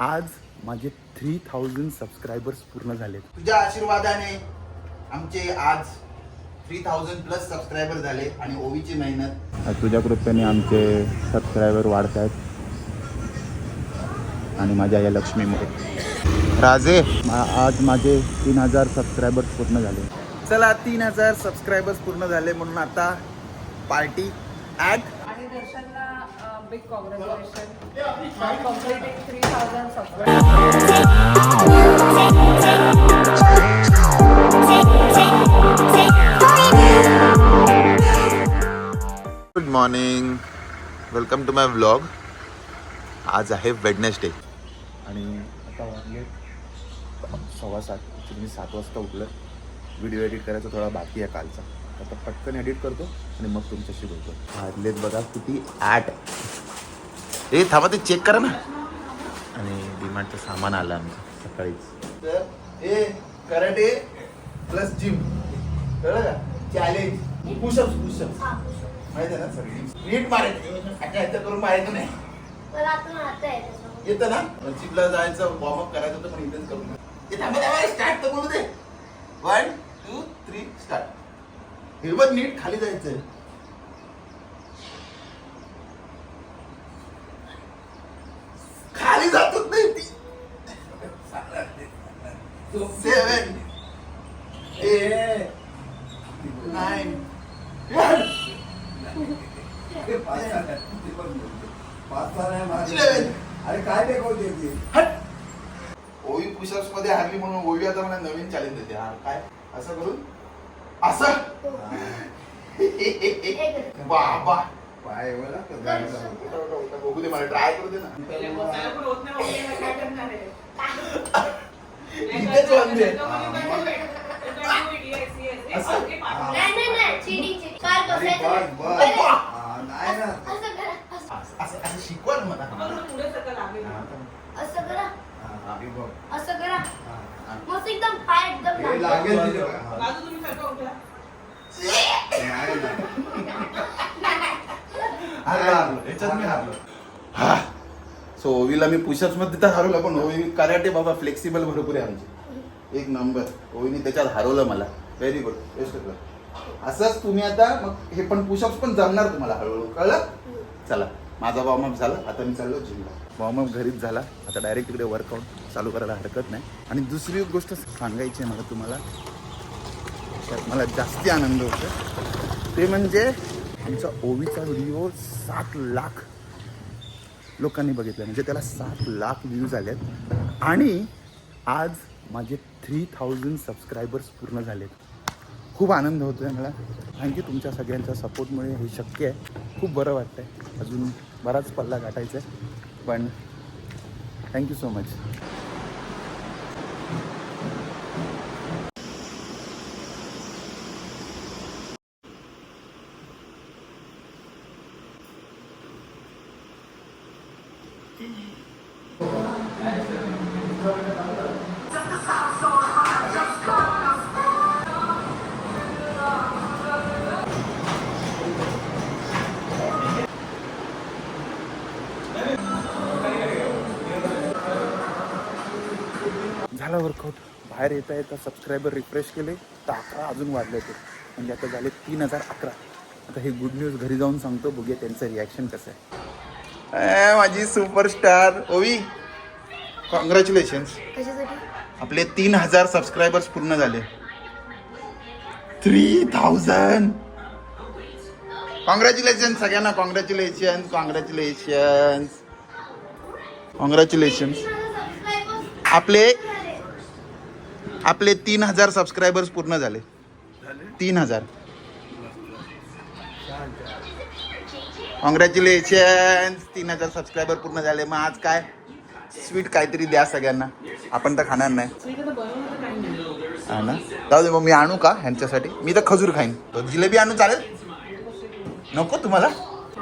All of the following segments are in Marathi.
आज माझे थ्री थाउजंड सबस्क्रायबर्स पूर्ण झालेत. तुझ्या आशीर्वादाने आमचे आज थ्री थाउजंड प्लस सबस्क्रायबर झाले आणि ओवीची मेहनत. तुझ्या कृपेने आमचे सबस्क्रायबर वाढत आहेत आणि माझ्या या लक्ष्मीमुळे. राजे. मा- आज माझे तीन हजार सबस्क्रायबर्स पूर्ण झाले. चला तीन हजार सबस्क्रायबर्स पूर्ण झाले म्हणून आता पार्टी ॲट आणि दर्शनला big congratulation completing three thousand subscribe good morning welcome to my vlog आज आहे वेडनेसडे आणि आता वाजले सव्वा सात मी सात वाजता उठलं व्हिडिओ एडिट करायचा थोडा बाकी आहे कालचा. आता पटकन एडिट करतो आणि मग तुमच्याशी बोलतो. वाजलेत बघा किती ॲट ए थांबा ते चेक करा ना. आणि डिमांडचं सामान आलं आमचं सकाळीच. तर हे कराटे प्लस जिम कळलं का? चॅलेंज पुशअप्स पुशअप्स माहिती आहे ना सगळी? नीट मारायचं. अच्छा ह्याचं करून मारायचं नाही. आता आता. येतं ना? जिमला जायचं वॉर्मअप करायचं होतं पण इथेच करून. ते थांबा थांबा स्टार्ट तर बोलू दे वन टू थ्री स्टार्ट हिरवत नीट खाली जायचंय. खाली जातच नाही ती. सेवन एट नाईन अरे काय ते ती ओवी पुशर्समध्ये हारली म्हणून ओवी आता मला नवीन चॅलेंज देते. हार काय? असं करून? असं? एक बाबा. पाय मला तर उठा, उठा, बघू दे मला ट्राय करू दे ना. इथेच वाजले. नाही नाही नाही चिडिंग चिडिंग काल अरे बसायचं बस बस. नाही. हा, नाही ना. असं करा असं- असं असं असं शिकवा ना मला. असं करा. हा, हे बघ. हा. मस्त एकदम पाय एकदम हे लागले. लागेल तिथे बघ. हा. हे आहे ना. हारलो, हारलो. याच्यात मी हारलो हा सो ओवीला मी पुशअप्समध्ये तर हरवलं पण ओवी कराटे बाबा फ्लेक्सिबल भरपूर आहे आमची एक नंबर ओवीने त्याच्यात हरवलं मला व्हेरी गुड बेस्ट असंच तुम्ही आता मग हे पण पुशअप्स पण जमणार तुम्हाला हळूहळू कळलं चला माझा वॉर्मअप झाला आता मी चाललो जिमला वॉर्मअप घरीच झाला. आता डायरेक्ट तिकडे वर्कआउट चालू करायला हरकत नाही. आणि दुसरी एक गोष्ट सांगायची आहे मला तुम्हाला. त्यात मला जास्ती आनंद होतो ते म्हणजे आमचा ओवीचा व्हिडिओ सात लाख लोकांनी बघितला म्हणजे त्याला सात लाख व्ह्यूज आलेत. आणि आज माझे थ्री थाउजंड सबस्क्रायबर्स पूर्ण झालेत. खूप आनंद होतो आहे मला थँक्यू तुमच्या सगळ्यांच्या सपोर्टमुळे हे शक्य आहे. खूप बरं वाटतं आहे अजून बराच पल्ला गाठायचा आहे पण थँक्यू सो मच बाहेर येता येता सबस्क्रायबर रिफ्रेश केले तर अकरा अजून वाढले ते म्हणजे आता झाले तीन हजार अकरा. आता हे गुड न्यूज घरी जाऊन सांगतो बघूया त्यांचं रिॲक्शन कसं आहे. माझी सुपरस्टार ओवी कॉंग्रॅच्युलेशन्स कशासाठी? आपले तीन हजार सबस्क्रायबर्स पूर्ण झाले. थ्री थाउजंड कॉंग्रॅच्युलेशन सगळ्यांना कॉंग्रॅच्युलेशन कॉंग्रॅच्युलेशन कॉंग्रॅच्युलेशन आपले आपले तीन हजार सबस्क्रायबर्स पूर्ण झाले. तीन हजार. कॉंग्रॅच्युलेशन तीन हजार सबस्क्रायबर पूर्ण झाले. मग आज काय? स्वीट काहीतरी द्या सगळ्यांना. आपण तर खाणार नाही. हा ना? जाऊ दे मग मी आणू का ह्यांच्यासाठी? मी तर खजूर खाईन. तो जिलेबी आणू चालेल? नको तुम्हाला?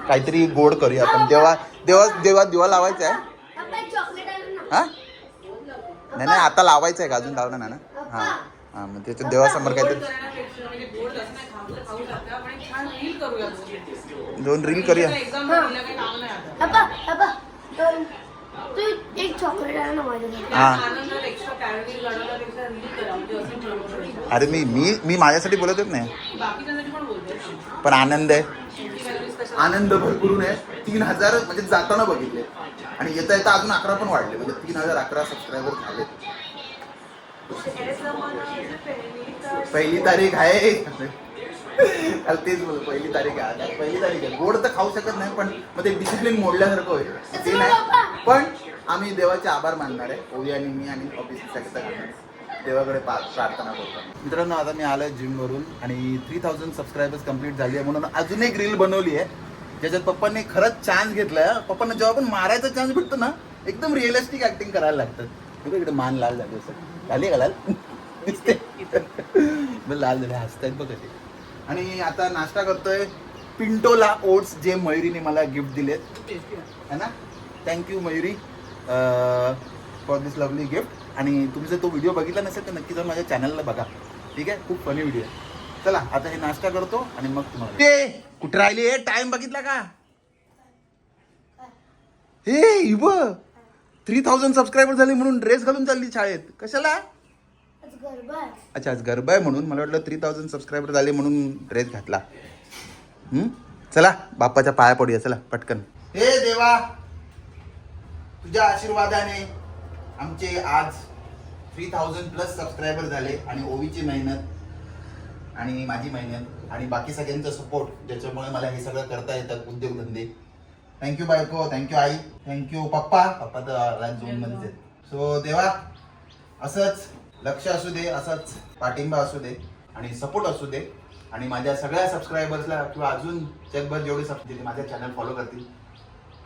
काहीतरी गोड करूया आपण. देवा देवा देवा दिवा लावायचा आहे. हा? नाही नाही आता लावायचं आहे का? अजून लावलं ना ना? हां. हां. मग त्याच्या देवासमोर काहीतरी दोन रील करूया. नाही तू एक चॉकलेट आहे ना माझ्यासाठी हा. म्हणजे अरे मी मी मी माझ्यासाठी बोलतच नाही. बाकीच्यांसाठी पण बोलते. पण आनंद आहे. आनंद भरपूर आहे. तीन हजार म्हणजे जाताना बघितले. आणि येता येता अजून अकरा पण वाढले. म्हणजे तीन हजार अकरा सबस्क्रायबर झाले पहिली तारीख आहे. तेच बोल पहिली तारीख आहे. पहिली तारीख आहे. गोड तर खाऊ शकत नाही पण मग ते डिसिप्लिन मोडल्यासारखं होईल. ते नाही पण आम्ही देवाचे आभार मानणार आहे. ओवी आणि मी आणि ऑफिस सगळं देवाकडे प्रार्थना करतो. मित्रांनो आता मी आलोय जिम वरून आणि थ्री थाउजंड सबस्क्रायबर्स कंप्लीट झाली आहे म्हणून अजून एक रील बनवली आहे. ज्याच्यात पप्पांनी खरंच चान्स घेतलाय. पप्पांना जेव्हा पण मारायचा चान्स भेटतो ना एकदम रिअलिस्टिक ऍक्टिंग करायला लागतं इकडे मान लाल झाली असं झाली का लाल दिसते बरं, लाल झाले हसतायत बघ कसे. आणि आता नाश्ता करतोय पिंटोला ओट्स जे मयुरीने मला गिफ्ट दिलेत. है ना? Thank you Mayuri. For this lovely gift आणि तुम्ही जर तो व्हिडिओ बघितला नसेल तर नक्की जाऊन माझ्या चॅनलला बघा. ठीक आहे? खूप फनी व्हिडिओ आहे चला आता हे नाश्ता करतो आणि मग तुम्हाला ते कुठे राहिली? टाइम बघितला का? हे इव. थ्री थाउजंड सबस्क्रायबर झाले म्हणून ड्रेस घालून चालली शाळेत. कशाला? आज गरबा आहे. अच्छा आज गरबा आहे म्हणून. मला वाटलं थ्री थाउजंड सबस्क्रायबर झाले म्हणून ड्रेस घातला? चला बाप्पाच्या पाया पडूया. चला पटकन. हे देवा तुझ्या आशीर्वादाने आमचे आज थ्री थाउजंड प्लस सबस्क्रायबर झाले आणि ओवीची मेहनत आणि माझी मेहनत आणि बाकी सगळ्यांचा सपोर्ट ज्याच्यामुळे मला हे सगळं करता येतात उद्योगधंदे. थँक्यू बायको. थँक्यू आई. थँक्यू पप्पा. पप्पा तर झोन मध्येच आहेत. सो देवा असंच लक्ष असू दे असंच पाठिंबा असू दे आणि सपोर्ट असू दे. आणि माझ्या सगळ्या सबस्क्रायबर्सला किंवा अजून जगभर जेवढे सब जे माझ्या चॅनल फॉलो करतील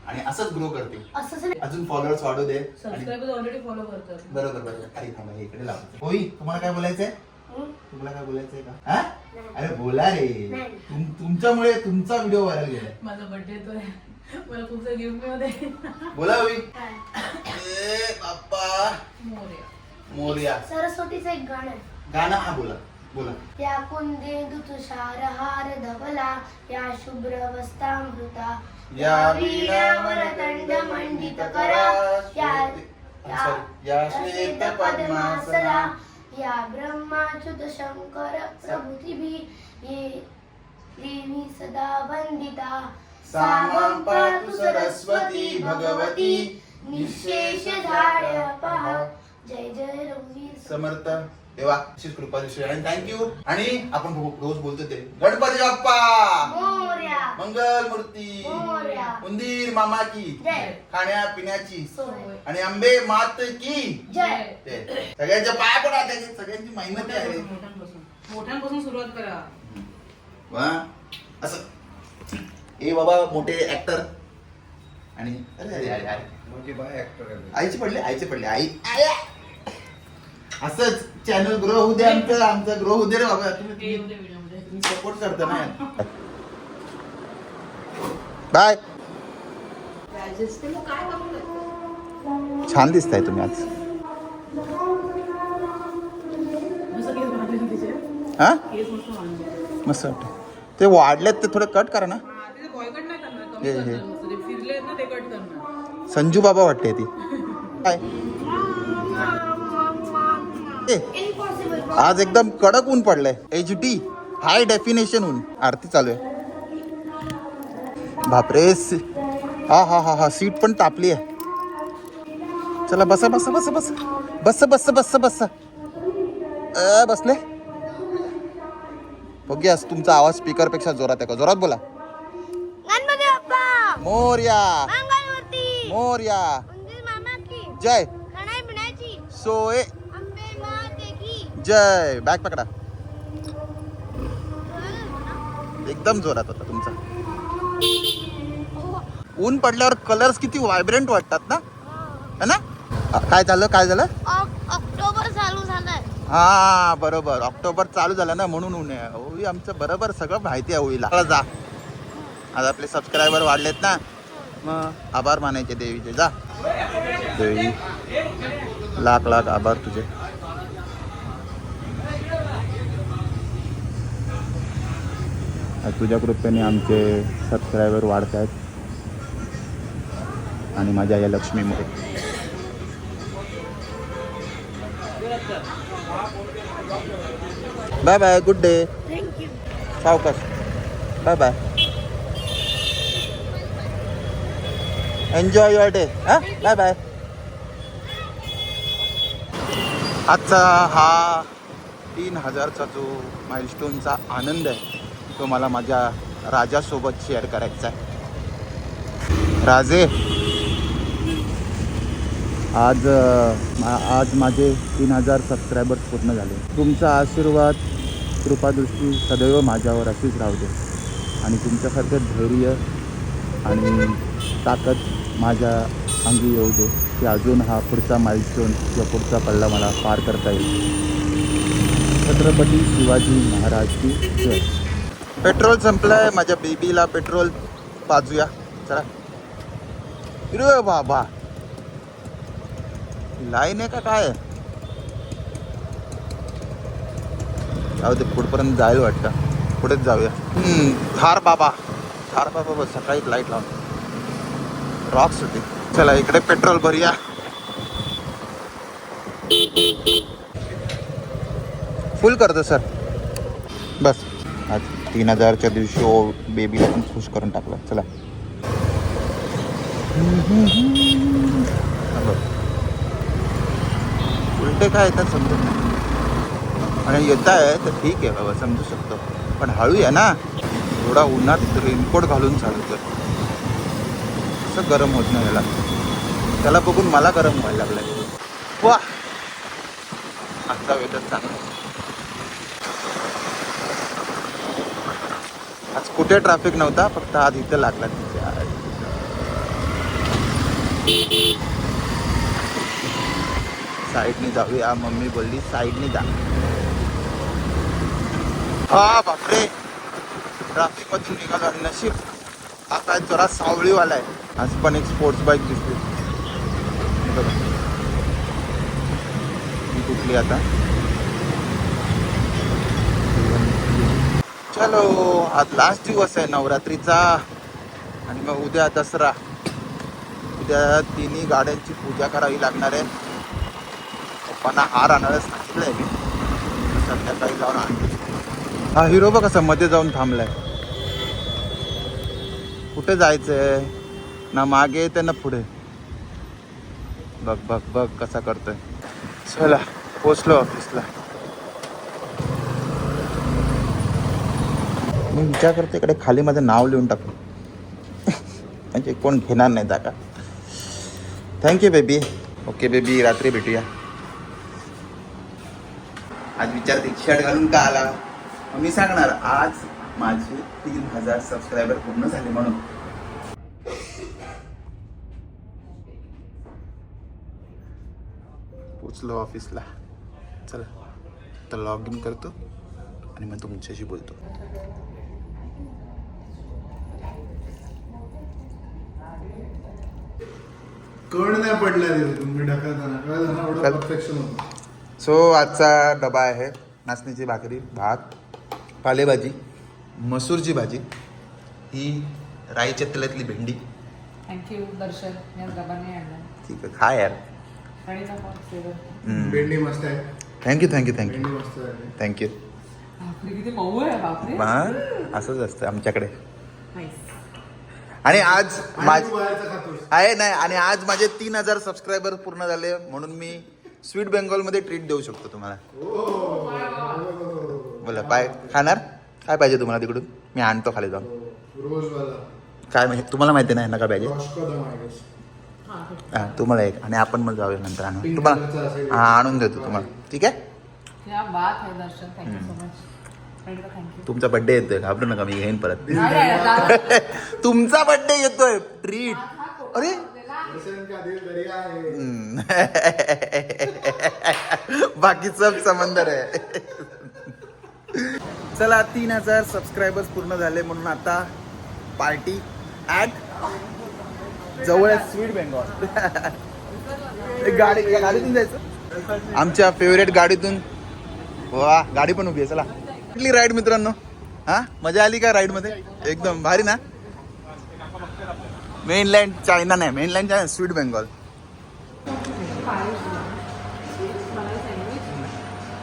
आणि असंच ग्रो करतील. अजून फॉलोअर्स वाढू दे. आणि सबस्क्रायबर्स ऑलरेडी फॉलो करतात. बरोबर बरोबर. अरे थांबा इकडे लावतो होई तुम्हाला काय बोलायचंय? तुम्हाला काय बोलायचंय का? हा? अरे बोला रे. तुमच्यामुळे तुमचा व्हिडिओ व्हायरल गेलाय. माझा बर्थडे येतोय मला खूप सारे गिफ्ट मिळते बोला होई काय? ए बाप्पा मोरया मोर्या सरस्वतीचं एक गाणं आहे गाणं हा बोला बोला या कुंदेंदु तुषार हार धवला या शुभ्र वस्तामृता या वीणावर दंड मंडित करा या. या श्वेत पद्मासना या ब्रह्माच्युत शंकर प्रभृतीभी ये देवी सदा वंदिता सामां पातु सरस्वती भगवती निशेष झाड पहा. जय जय रघुवीर समर्थ. देवा अशीच कृपा दिसू आणि थँक्यू आणि आपण रोज बोलतो ते गणपती बाप्पा! मोर्या. मंगल मूर्ती. मोरया. उंदीर मामा की. जय. खाण्या पिण्याची. सोय. आणि आंबे मात की. जय. ते सगळ्यांच्या पाया पडा त्याची सगळ्यांची मेहनत आहे. मोठ्यांपासून. मोठ्यांपासून सुरुवात करा. वा. ए बाबा मोठे ऍक्टर आणि अरे अरे अरे अरे. मोठी बाय ऍक्टर आहे आईचे पडले आईचे पडले. आई आया. असंच चॅनल ग्रो होऊ दे आमचं आमचं ग्रो होऊ दे रे बाबा. तुम्ही सपोर्ट करता ना. बाय. छान दिसताय तुम्ही आज. हा? मस्त वाटतं ते वाढलेत ते थोडे कट करा ना. हे संजू बाबा वाटते ती. काय? आज एकदम कडक ऊन पडलंय. एच डी हाय डेफिनेशन ऊन. आरती चालू आहे. बापरे हा हा हा हा सीट पण तापली आहे. चला बसा बसा बसा बस. बस बस बस बस. बसले. बघ तुमचा आवाज स्पीकरपेक्षा जोरात आहे का? जोरात बोला. मोर्या. मोर्या. की जय. की जय. बॅग पकडा. एकदम जोरात होता तुमचा. ऊन पडल्यावर कलर्स किती व्हायब्रंट वाटतात ना? है ना? काय झालं? काय झालं? ऑक्टोबर चालू झालाय. हा बरोबर. ऑक्टोबर चालू झालं ना म्हणून ऊन आहे. आमचं बरोबर सगळं माहिती आहे चला जा. आज आपले सबस्क्रायबर वाढलेत ना. मग? आभार मानायचे देवीचे. जा. देवी. लाख लाख आभार तुझे. आज तुझ्या कृपेने आमचे सबस्क्रायबर वाढत आहेत आणि माझ्या या लक्ष्मीमुळे. Bye bye good day thank you सावकाश. Bye bye enjoy your day हां? बाय बाय आजचा हा तीन हजारचा जो माइलस्टोनचा आनंद आहे तो मला माझ्या राजासोबत शेअर करायचा आहे. राजे आज आज माझे तीन हजार सबस्क्रायबर्स पूर्ण झाले. तुमचा आशीर्वाद कृपादृष्टी सदैव माझ्यावर अशीच राहू दे. आणि तुमच्यासारखं धैर्य आणि ताकद माझ्या अंगी येऊ दे. की अजून हा पुढचा माइलस्टोन किंवा पुढचा पल्ला मला पार करता येईल. छत्रपती शिवाजी महाराज की जय. पेट्रोल संपलंय. माझ्या बेबीला पेट्रोल पाजूया. चला. रे बाबा. लाईन आहे का काय? जाऊ दे पुढपर्यंत जायला वाटतं. पुढेच जाऊया. थार बाबा. थार बाबा बस. सकाळी लाइट लावून. रॉक्स होती. चला इकडे पेट्रोल भरूया. फुल करतो सर बस. आज तीन हजारच्या दिवशी ओ बेबीला पण खुश करून टाकलं. चला. उलटे काय येतात समजत नाही. आणि येत आहे तर ठीक आहे बाबा समजू शकतो. पण हळू आहे ना. एवढा उन्हात रेनकोट घालून चालू तर असं गरम होत नाही याला. त्याला बघून मला गरम व्हायला लागलं वा! आजचा वेदर चांगला आज कुठे ट्रॅफिक नव्हता फक्त आज इथं लागला तिथे. साईडने जाऊया मम्मी बोलली साईडने जा. हा बापरे! ट्रॅफिक मधून निघाला नशीब. आता जरा सावळीवाला आहे. आज पण एक स्पोर्ट्स बाईक दिसते. बघा. ही कुठली आता? चलो आज लास्ट दिवस आहे नवरात्रीचा. आणि मग उद्या दसरा. उद्या तिन्ही गाड्यांची पूजा करावी लागणार आहे. पप्पांना हार आणायला सांगितलंय मी. संध्याकाळी जाऊन आणतो हा हिरो बघ कसा मध्ये जाऊन थांबलाय. कुठे जायचंय? ना मागे येते ना पुढे. बघ बघ बघ कसा करतोय. चला पोचलो ऑफिसला मी विचार करतो इकडे खाली माझं नाव लिहून टाकू. म्हणजे कोण घेणार नाही जागा. थँक्यू बेबी ओके बेबी रात्री भेटूया. आज विचारते शर्ट घालून का आला? मी सांगणार आज माझे तीन हजार सबस्क्रायबर पूर्ण झाले म्हणून. पोचलो ऑफिसला चला तर लॉग इन करतो आणि मग तुमच्याशी बोलतो. कळ नाही पडला तुम्ही ढकलताना. कळलं ना एवढं कळ- परफेक्शन होतं. सो आजचा डबा आहे नाचणीची भाकरी भात पालेभाजी. मसूरची भाजी ही राईच्या तेलातली भेंडी. Thank you Darshan. या डबाने आणला. ठीक आहे खा यार. आणि नको. भेंडी मस्त आहे. थँक्यू थँक्यू भेंडी थँक्यू मस्त आहे. थँक्यू बापरे किती मऊ आहे बापरे. हा असंच असतं आमच्याकडे. Nice. आणि आज आणि माझ तू बाहेरचं खातोस. आहे नाही आणि आज माझे तीन हजार सबस्क्रायबर पूर्ण झाले म्हणून मी स्वीट बेंगॉलमध्ये ट्रीट देऊ शकतो तुम्हाला. बोला बाय खाणार? काय पाहिजे तुम्हाला तिकडून? मी आणतो खाली जाऊन. काय माहिती तुम्हाला माहिती नाही ना काय पाहिजे. हा. हा तुम्हाला एक आणि आपण मग जाऊया नंतर आणू Pink तुम्हाला. हा आणून देतो तुम्हाला. ठीक आहे? तुमचा बर्थडे येतोय घाबरू नका मी घेईन परत. तुमचा बर्थडे येतोय ट्रीट अरे. बाकी सब समंदर आहे चला तीन हजार सबस्क्रायबर्स पूर्ण झाले म्हणून आता पार्टी ॲट जवळ स्वीट बेंगॉल गाडी गाडीतून जायचं आमच्या फेवरेट गाडीतून वा गाडी पण उभी आहे चला कुठली राईड मित्रांनो हा मजा आली का राईडमध्ये एकदम भारी ना मेनलँड चायना नाही मेनलँड चायना स्वीट बेंगॉल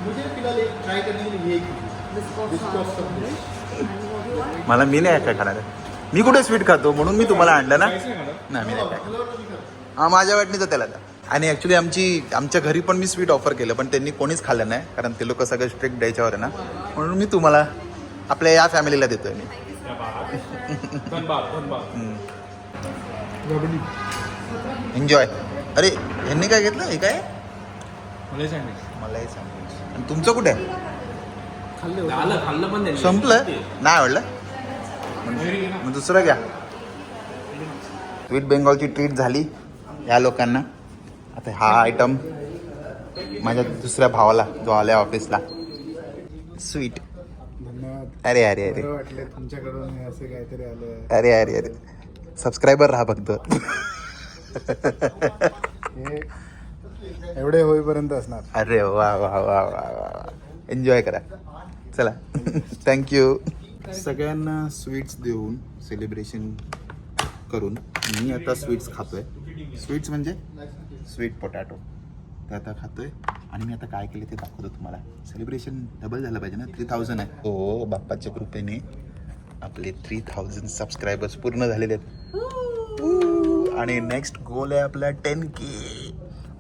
मुझे फिलहाल एक ट्राई करने के लिए मला मी नाही काय खाणार मी कुठे स्वीट खातो म्हणून मी तुम्हाला आणलं ना? नाही मी नाही काय हा माझ्या वाटणीचं त्याला आणि ॲक्च्युली आमची आमच्या घरी पण मी स्वीट ऑफर केलं पण त्यांनी कोणीच खाल्लं नाही कारण ते लोक सगळं स्ट्रिक्ट द्यायच्यावर आहे ना. म्हणून मी तुम्हाला आपल्या या फॅमिलीला देतोय मी. एन्जॉय अरे यांनी काय घेतलं? हे काय? मलाई सँडविच मलाही सांग आणि तुमचं कुठे? आहे खाल्लं खाल्लं पण त्यांनी. संपलं? नाही आवडलं? मग दुसरं घ्या. स्वीट बेंगॉलची ट्रीट झाली या लोकांना. आता हा आयटम माझ्या दुसऱ्या भावाला जो आल्या ऑफिसला स्वीट धन्यवाद. अरे अरे अरे. तुमच्याकडून असे काहीतरी आलं. अरे अरे अरे. सबस्क्रायबर राहा फक्त. हे एवढे होईपर्यंत असणार. अरे वा वा वा वा वा. एन्जॉय करा. चला. थँक्यू सगळ्यांना स्वीट्स देऊन सेलिब्रेशन करून मी आता स्वीट्स खातोय. स्वीट्स म्हणजे स्वीट पोटॅटो ते आता खातोय आणि मी आता काय केले ते दाखवतो तुम्हाला. सेलिब्रेशन डबल झालं पाहिजे ना? थ्री थाउजंड आहे. हो बाप्पाच्या कृपेने आपले थ्री थाउजंड सबस्क्रायबर्स पूर्ण झालेले आहेत! आणि नेक्स्ट गोल आहे आपला टेन के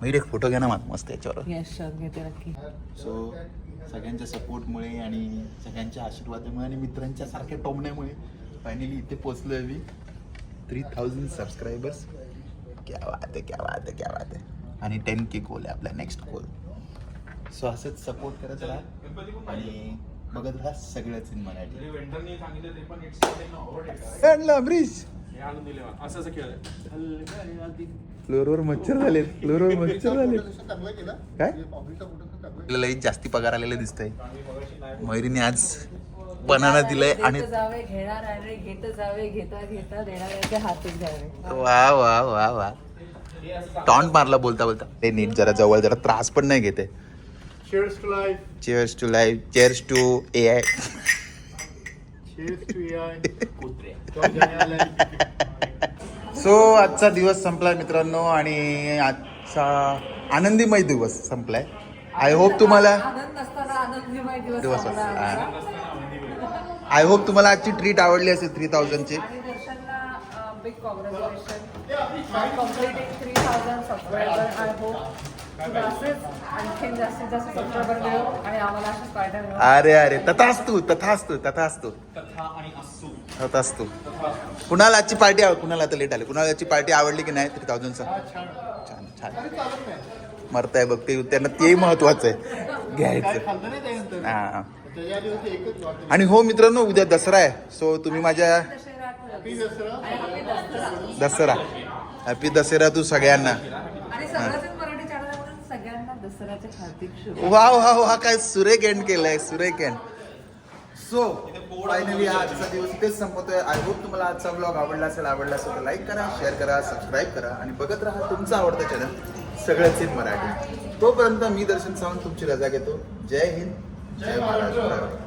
मी एक फोटो घ्या ना मस्त याच्यावर. सो सगळ्यांच्या सपोर्टमुळे आणि सगळ्यांच्या आशीर्वादामुळे आणि मित्रांच्या सारख्या टोमण्यामुळे फायनली इथे पोचलोय मी. थ्री थाउजंड सबस्क्रायबर्स क्या बात आहे क्या बात आहे क्या बात आहे आणि टेन के गोल आहे आपला नेक्स्ट गोल सो असंच सपोर्ट करत राहा. आणि बघत राहा सगळंच इन मराठी. हे फ्लोरवर मच्छर झाले फ्लोरवर मच्छर झाले काय? आपल्याला एक जास्ती पगार आलेलं दिसतंय. मयुरीने आज बनाना दिलंय आणि देत जावे घेणार आहे घेत जावे घेता घेता देणाऱ्याच्या हातच घ्यावे वा वा वा वा. टॉन्ट मारला बोलता बोलता. ते नीट जरा जवळ जरा त्रास पण नाही घेते. Cheers to life cheers to life cheers to A I so आजचा दिवस संपलाय मित्रांनो आणि आजचा आनंदीमय दिवस संपलाय. आय होप तुम्हाला दिवस. आय होप तुम्हाला आजची ट्रीट आवडली असेल थ्री थाउजंडची अरे अरे. तथास्तू तथास्तू तथास्तू. तथास्तू. कुणाला आजची पार्टी कुणाला आता लेट आली? कुणाला आजची पार्टी आवडली की नाही? थ्री थाउजंडचा छान छान. मरताय बघ ते त्यांना तेही महत्वाचं आहे. घ्यायचं. हा. आणि हो मित्रांनो उद्या दसरा आहे. सो तुम्ही माझ्या दसरा. दसरा. हॅपी दसरा तू सगळ्यांना. आणि सगळ्याच मराठी चॅनल म्हणून सगळ्यांना दसऱ्याच्या हार्दिक शुभेच्छा. वा वा वा काय सुरेख एंड केलंय सुरेख एंड सो फायनली आजचा दिवस इथेच संपतोय. आय होप तुम्हाला आजचा ब्लॉग आवडला असेल आवडला असेल तर लाईक करा शेअर करा सबस्क्राईब करा. आणि बघत राहा तुमचा आवडता चॅनल सगळ्याच इन मराठी. तोपर्यंत मी दर्शन सावंत तुमची रजा घेतो. जय हिंद. जय महाराष्ट्र.